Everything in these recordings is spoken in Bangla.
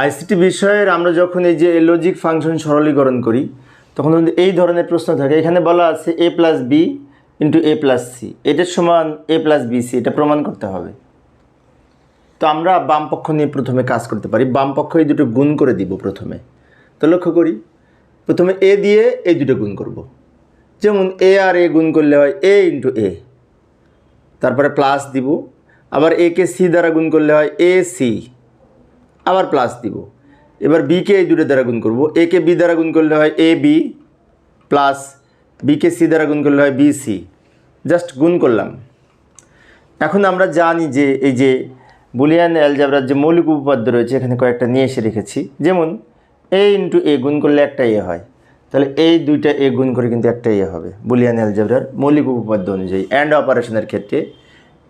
আইসিটি বিষয়ের আমরা যখন এই যে লজিক ফাংশন সরলীকরণ করি, তখন এই ধরনের প্রশ্ন থাকে, এখানে বলা আছে A plus B into A plus C এটার সমান এ প্লাস বি সি এটা প্রমাণ করতে হবে। তো আমরা বাম পক্ষ নিয়ে প্রথমে কাজ করতে পারি, বাম পক্ষ এই দুটো গুণ করে দিব প্রথমে। তো লক্ষ্য করি, প্রথমে এ দিয়ে এই দুটো গুণ করব। যেমন এ আর এ গুণ করলে হয় এ ইন্টু এ তারপরে প্লাস দিব, আবার এ কে সি দ্বারা গুণ করলে হয় এ সি আবার প্লাস দিব। এবার বিকে এই দুটো দ্বারা গুণ করব। এ কে বি দ্বারা গুণ করলে হয় এ বি প্লাস বিকে সি দ্বারা গুণ করলে হয় বি সি জাস্ট গুণ করলাম। এখন আমরা জানি যে এই যে বুলিয়ান অ্যালজাবরার যে মৌলিক উপপাদ্য রয়েছে, এখানে কয়েকটা নিয়ে এসে রেখেছি। যেমন এ ইন্টু এ গুণ করলে একটা এ হয়। তাহলে এই দুইটা এ গুণ করে কিন্তু একটা এ হবে, বুলিয়ান অ্যালজাবরার মৌলিক উপপাদ্য অনুযায়ী। অ্যান্ড অপারেশনের ক্ষেত্রে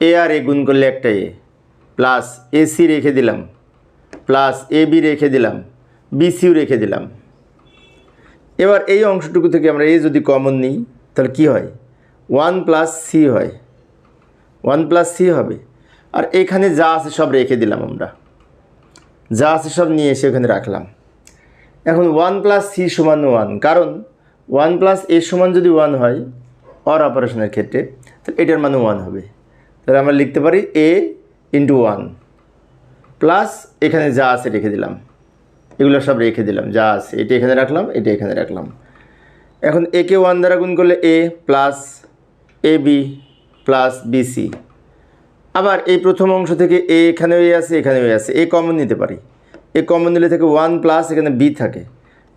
এ আর এ গুণ করলে একটা এ প্লাস এ সি রেখে দিলাম। প্লাস এ বি রেখে দিলাম বি সিও রেখে দিলাম। এবার এই অংশটুকু থেকে আমরা এ যদি কমন নিই, তাহলে কি হয়? ওয়ান প্লাস সি হয়। ওয়ান প্লাস সি হবে। আর এখানে যা আছে সব রেখে দিলাম আমরা। যা আছে সব নিয়ে এসে ওখানে রাখলাম। এখন ওয়ান প্লাস সি সমান ওয়ান কারণ ওয়ান প্লাস এ সমান যদি ওয়ান হয় অর অপারেশনের ক্ষেত্রে, তাহলে এটার মানে ওয়ান হবে। তাহলে আমরা লিখতে পারি এ ইন্টু ওয়ান প্লাস এখানে যা আছে রেখে দিলাম। এগুলো সব রেখে দিলাম। যা আছে, এটা এখানে রাখলাম, এটা এখানে রাখলাম। এখন একে ওয়ান দ্বারা গুণ করলে A plus A B plus BC আবার এই প্রথম অংশ থেকে এ এখানে এ আছে এখানে এ আছে। এ কমন নিতে পারি। এ কমন নিলে থেকে ওয়ান প্লাস এখানে বি থাকে।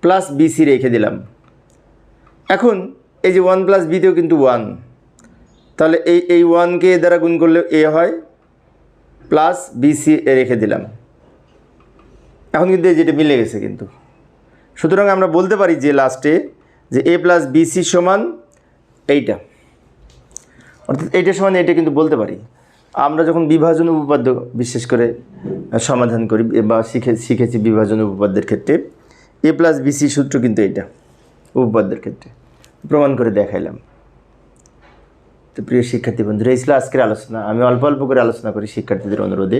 প্লাস বিসি রেখে দিলাম। এখন এই যে ওয়ান প্লাস বিতেও কিন্তু ওয়ান তাহলে এই এই ওয়ানকে এ দ্বারা গুণ করলে এ হয়। প্লাস বিসি রেখে দিলাম। এখন কিন্তু যেটা মিলে গেছে কিন্তু। সুতরাং আমরা বলতে পারি যে লাস্টে যে এ প্লাস বিসি সমান এইটা। অর্থাৎ এইটা সমান এটা কিন্তু বলতে পারি। আমরা যখন বিভাজন উপপাদ্য বিশেষ করে সমাধান করি বা শিখে শিখেছি বিভাজন উপপাদ্যের ক্ষেত্রে এ প্লাস বিসি সূত্র কিন্তু এইটা, উপপাদ্যের ক্ষেত্রে। প্রমাণ করে দেখাইলাম। তো প্রিয় শিক্ষার্থী বন্ধুরা, এই ছিল আজকের আলোচনা। আমি অল্প অল্প করে আলোচনা করি শিক্ষার্থীদের অনুরোধে।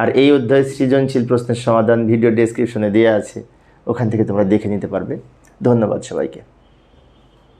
আর এই অধ্যায় সৃজনশীল প্রশ্নের সমাধান ভিডিও ডেসক্রিপশনে দেওয়া আছে। ওখান থেকে তোমরা দেখে নিতে পারবে। ধন্যবাদ সবাইকে।